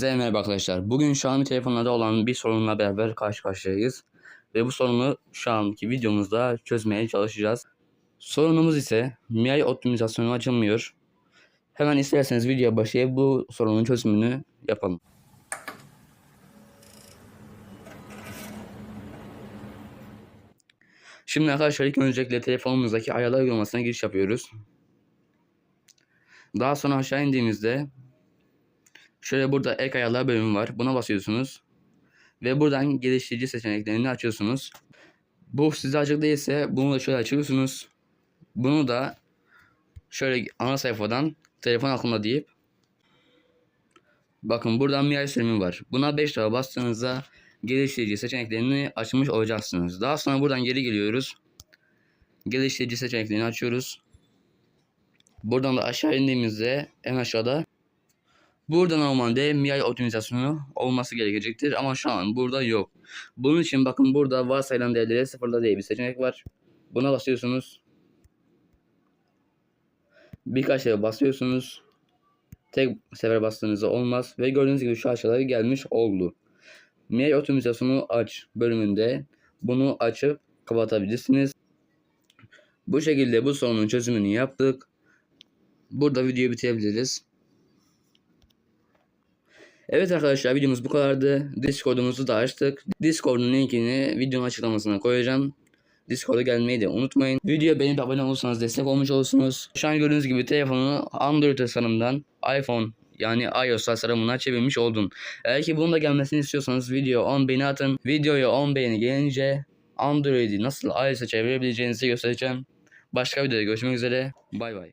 Hepinize merhaba arkadaşlar. Bugün Xiaomi telefonlarda olan bir sorunla beraber karşı karşıyayız. Ve bu sorunu şu anki videomuzda çözmeye çalışacağız. Sorunumuz ise MIUI optimizasyonu açılmıyor. Hemen isterseniz videoya başlayıp bu sorunun çözümünü yapalım. Şimdi arkadaşlar ilk öncelikle telefonumuzdaki ayarlar uygulamasına giriş yapıyoruz. Daha sonra aşağı indiğimizde Şöyle burada ek ayarlar bölümü var. Buna basıyorsunuz. Ve buradan geliştirici seçeneklerini açıyorsunuz. Bu size açık değilse bunu da şöyle açıyorsunuz. Bunu da şöyle ana sayfadan telefon aklımda deyip Bakın buradan MIUI sürümü var. Buna 5 defa bastığınızda geliştirici seçeneklerini açmış olacaksınız. Daha sonra buradan geri geliyoruz. Geliştirici seçeneklerini açıyoruz. Buradan da aşağı indiğimizde en aşağıda Burada normalde MIUI optimizasyonu olması gerekecektir ama şu an burada yok. Bunun için bakın burada varsayılan değerleri sıfırla diye bir seçenek var. Buna basıyorsunuz. Birkaç sefer basıyorsunuz. Tek sefer bastığınızda olmaz ve gördüğünüz gibi şu aşağıya gelmiş oldu. MIUI optimizasyonu aç bölümünde bunu açıp kapatabilirsiniz. Bu şekilde bu sorunun çözümünü yaptık. Burada videoyu bitirebiliriz. Evet arkadaşlar videomuz bu kadardı. Discord'umuzu da açtık. Discord'un linkini videonun açıklamasına koyacağım. Discord'a gelmeyi de unutmayın. Videoya beğenip abone olursanız destek olmuş olursunuz. Şu an gördüğünüz gibi telefonu Android tasarımından iPhone yani iOS tasarımına çevirmiş oldum. Eğer ki bunun da gelmesini istiyorsanız video 10 beğeni atın. Videoya 10 beğeni gelince Android'i nasıl iOS'a çevirebileceğinizi göstereceğim. Başka videoda görüşmek üzere. Bay bay.